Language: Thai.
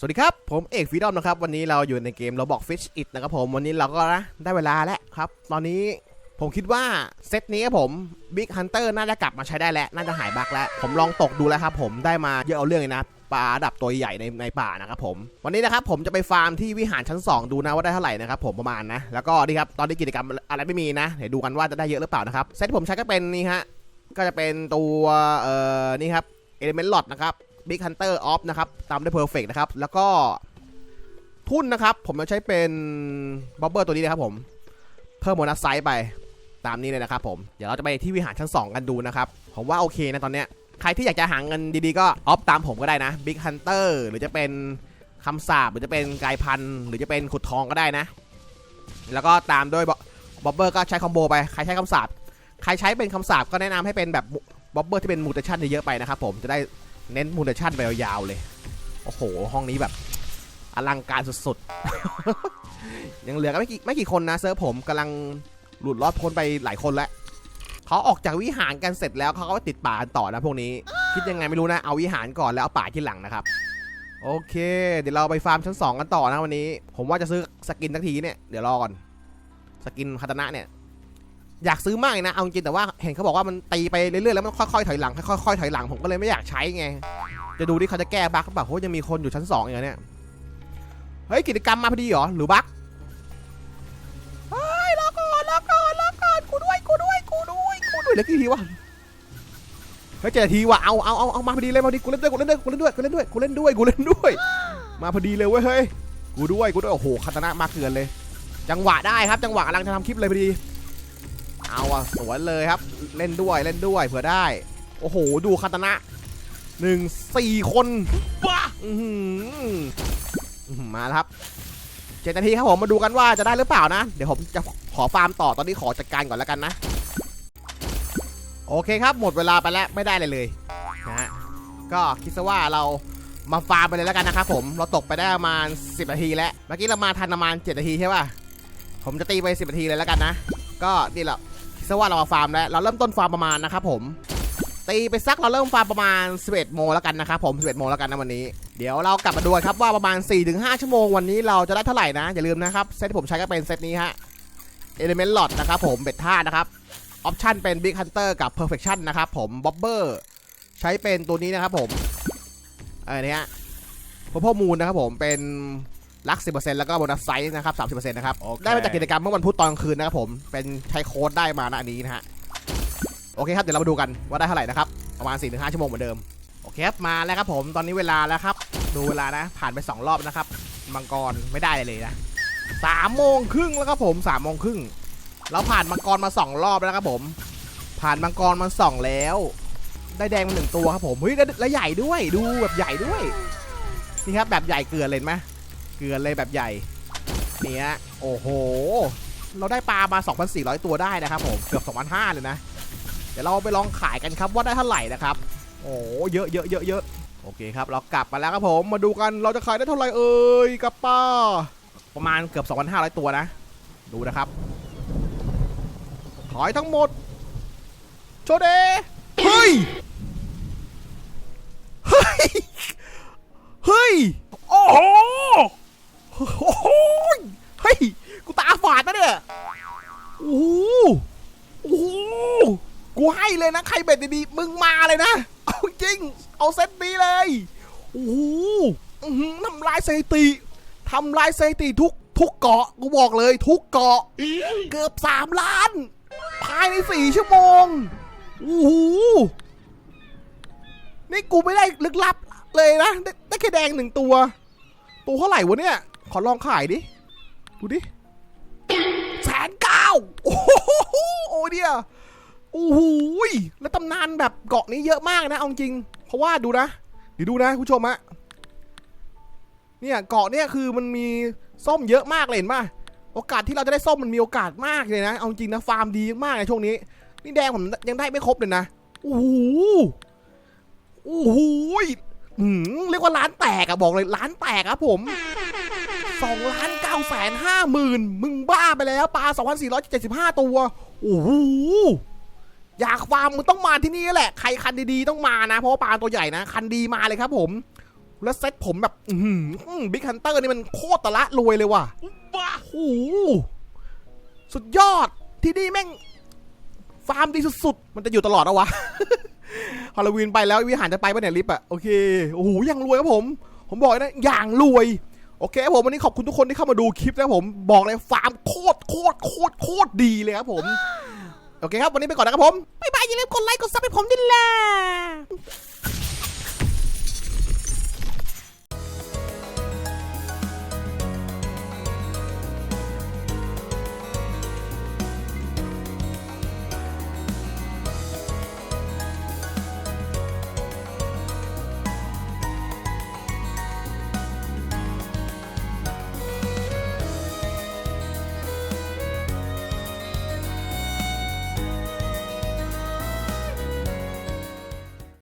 สวัสดีครับ ผมเอกฟีดอมนะครับ วันนี้เราอยู่ในเกมเราบอก Fish It นะครับผม วันนี้เราก็นะได้เวลาแล้วครับ ตอนนี้ผมคิดว่าเซตนี้ครับผม Big Hunter น่าจะกลับมาใช้ได้แล้ว น่าจะหายบั๊กแล้ว ผมลองตกดูแล้วครับผมได้มาเยอะเอาเรื่องเลยนะปลาดับตัวใหญ่ในในป่านะครับผม วันนี้นะครับผมจะไปฟาร์มที่วิหารชั้น 2 ดูนะว่าได้เท่าไหร่นะครับผมประมาณนะ แล้วก็นี่ครับตอนนี้กิจกรรมอะไรไม่มีนะเดี๋ยวดูกันว่าจะได้เยอะหรือเปล่านะครับเซตที่ผมใช้ก็เป็นนี่ฮะก็จะเป็นตัวเอ่อนี่ครับ Element Lot นะครับ Big Hunter Off นะครับตามด้วย Perfect นะครับ แล้วก็ทุ่นนะครับ ผมจะใช้เป็นบ็อบเบอร์ตัวนี้นะครับผม เพิ่มโบนัสไซส์ไปตามนี้เลยนะครับผมเดี๋ยวเราจะไปที่วิหารชั้น 2 กันดูนะครับ ผมว่าโอเคนะตอนเนี้ยใครที่อยากจะหาเงินดีๆ ก็ออฟตามผมก็ได้นะ Big Hunter หรือจะเป็นคำสาบหรือจะเป็นกายพันธุ์หรือจะเป็นขุดทองก็ได้นะ แล้วก็ตามด้วยบ็อบเบอร์ก็ใช้คอมโบไป ใครใช้คำสาบใครใช้เป็นคำสาบก็แนะนำให้เป็นแบบบ็อบเบอร์ที่เป็นมูเทชันเยอะๆไปนะครับผมจะได้ เน้นมูเทชันไปยาวๆเลย โอ้โห ห้องนี้แบบอลังการสุดๆ ยังเหลือกันไม่กี่ไม่กี่คนนะเซิร์ฟผมกำลังหลุดรอดพ้นไปหลายคนแล้วเขาออกจากวิหารกันเสร็จแล้วเขาก็ติดป่ากันต่อนะพวกนี้ คิดยังไงไม่รู้นะ เอาวิหารก่อนแล้วเอาป่าที่หลังนะครับ โอเค เดี๋ยวเราไปฟาร์มชั้น 2 กันต่อนะวันนี้ ผมว่าจะซื้อสกินทักทีเนี่ย เดี๋ยวรอก่อน สกินคาตนะเนี่ย อยากซื้อมากเลยนะ เอาจริงแต่ว่าเห็นเขาบอกว่ามันตีไปเรื่อยๆแล้วมันค่อยๆถอยหลังค่อยๆถอยหลังผมก็เลยไม่อยากใช้ไง จะดูที่เขาจะแก้บั๊กหรือเปล่าเพราะยังมีคนอยู่ชั้นสองอย่างเนี้ยเฮ้ยกิจกรรมมาพอดีเหรอหรือบั๊กเฮ้ยรอก่อนรอก่อนรอก่อนกูด้วยกูด้วยกูด้วยกูด้วยเหลือกี่ทีวะเฮ้ยเจ็ดทีวะเอาเอาเอาเอามาพอดีเลยมาพอดีกูเล่นด้วยกูเล่นด้วยกูเล่นด้วยกูเล่นด้วยกูเล่นด้วยกูเล่นด้วย มาพอดีเลยเว้ยเฮ้ยกูด้วยกูด้วยโอ้โหคาตานะมาเกินเลย จังหวะได้ครับจังหวะกำลังจะทำคลิปเลยพอดี เอาอะสวนเลยครับ เล่นด้วยเล่นด้วยเผื่อได้ โอ้โห ดูคาตนะหนึ่งสี่คนบ้ามาแล้วครับเจ็ดนาทีครับผมมาดูกันว่าจะได้หรือเปล่านะ เดี๋ยวผมจะขอฟาร์มต่อตอนนี้ขอจัดการก่อนแล้วกันนะ โอเคครับ หมดเวลาไปแล้วไม่ได้เลยเลยนะฮะก็คิดซะว่าเรามาฟาร์มไปเลยแล้วกันนะครับผมเราตกไปได้ประมาณ 10 นาทีแล้ว เมื่อกี้เรามาทันประมาณ 7 นาทีใช่ป่ะผมจะตีไป 10 นาทีเลยแล้วกันนะ ก็นี่แหละ ซะว่าเรามาฟาร์มแล้ว เราเริ่มต้นฟาร์มประมาณนะครับผม ตีไปสักเราเริ่มฟาร์มประมาณ 11 โมงแล้วกันนะครับผม11โมงแล้วกันนะวันนี้ เดี๋ยวเรากลับมาดูครับว่าประมาณ 4-5 ชั่วโมงวันนี้เราจะได้เท่าไหร่นะ อย่าลืมนะครับ เซตที่ผมใช้ก็เป็นเซตนี้ฮะ Element Lot นะครับผมเบ็ดท่านะครับ ออปชันเป็น Big Hunter กับ Perfection นะครับผม Bobber ใช้เป็นตัวนี้นะครับผมอะไรเนี้ยพอพ่อมูลนะครับผมเป็น ลัก 10%แล้วก็โบนัสไซส์นะครับ30%นะครับโอเคได้มาจากกิจกรรมเมื่อวันพุธตอนกลางคืนนะครับผม เป็นใช้โค้ดได้มานะอันนี้นะฮะ โอเคครับ เดี๋ยวเรามาดูกันว่าได้เท่าไหร่นะครับ ประมาณ 4-5 ชั่วโมงเหมือนเดิม โอเคครับ มาแล้วครับผม ตอนนี้เวลาแล้วครับ ดูเวลานะ ผ่านไป 2 รอบนะครับ มังกรไม่ได้เลยนะสามโมงครึ่งแล้วครับผมสามโมงครึ่ง เราผ่านมังกรมาสองรอบแล้วครับผม ผ่านมังกรมาสองแล้ว ได้แดงมาหนึ่งตัวครับผม เฮ้ย แล้วแล้วใหญ่ด้วย ดูแบบใหญ่ด้วย นี่ครับแบบใหญ่เกลือเลยเห็นไหม เกลือเลยแบบใหญ่เนี่ยโอ้โห เราได้ปลามา 2,400 ตัวได้นะครับผม เกือบ2,500เลยนะ เดี๋ยวเราไปลองขายกันครับว่าได้เท่าไหร่นะครับ โอ้เยอะเยอะเยอะเยอะโอเคครับ เรากลับมาแล้วครับผม มาดูกันเราจะขายได้เท่าไหร่เอ่ยกับป้า ประมาณเกือบ 2,500 ตัวนะ ดูนะครับ ขายทั้งหมด โชเด เฮ้ย ให้เลยนะ ใครเบ็ดดีๆมึงมาเลยนะ เอาจริง เอาเซตนี้เลย โอ้โหทำลายสถิติทำลายสถิติทุกทุกเกาะกูบอกเลยทุกเกาะ เกือบสามล้าน ภายในสี่ชั่วโมง โอ้โห นี่กูไม่ได้ลึกลับเลยนะ ได้แค่แดงหนึ่งตัว ตัวเท่าไหร่วะเนี่ย ขอลองขายดิ ดูดิแสนเก้าโอ้โหโอ้เนี่ย โอ้โหแล้วตำนานแบบเกาะนี้เยอะมากนะเอาจริง เพราะว่าดูนะเดี๋ยวดูนะคุณผู้ชมฮะเนี่ยเกาะเนี่ยคือมันมีส้มเยอะมากเลยเห็นป่ะโอกาสที่เราจะได้ส้มมันมีโอกาสมากเลยนะ เอาจริงนะฟาร์มดีมากในช่วงนี้ นี่แดงผมยังได้ไม่ครบเลยนะโอ้โหโอ้โหเรียกว่าร้านแตกอะบอกเลยร้านแตกครับผมสองล้านเก้าแสนห้าหมื่นมึงบ้าไปแล้วปลาสองพันสี่ร้อยเจ็ดสิบห้าตัว โอ้โห อยากฟาร์มมึงต้องมาที่นี่แหละ ใครคันดีๆต้องมานะ เพราะว่าปลาตัวใหญ่นะ คันดีมาเลยครับผม แล้วเซ็ตผมแบบอืบิ๊กฮันเตอร์นี่มันโคตรตะละรวยเลยว่ะบ้าโอ้โหสุดยอดที่นี่แม่ง ฟาร์มดีสุดๆ มันจะอยู่ตลอดเอาวะฮาโลวีนไปแล้ววิหารจะไปปะเนี่ยลิฟต์อะโอเคโอ้โหยังรวยครับผม ผมบอกเลยนะอย่างรวยโอเคครับผมวันนี้ขอบคุณทุกคนที่เข้ามาดูคลิปนะครับผมบอกเลยฟาร์มโคตรโคตรโคตรโคตรดีเลยครับผม โอเคครับ วันนี้ไปก่อนนะครับผม บ๊ายบายอย่าลืมกดไลค์ กดซับให้ผมด้วยล่ะ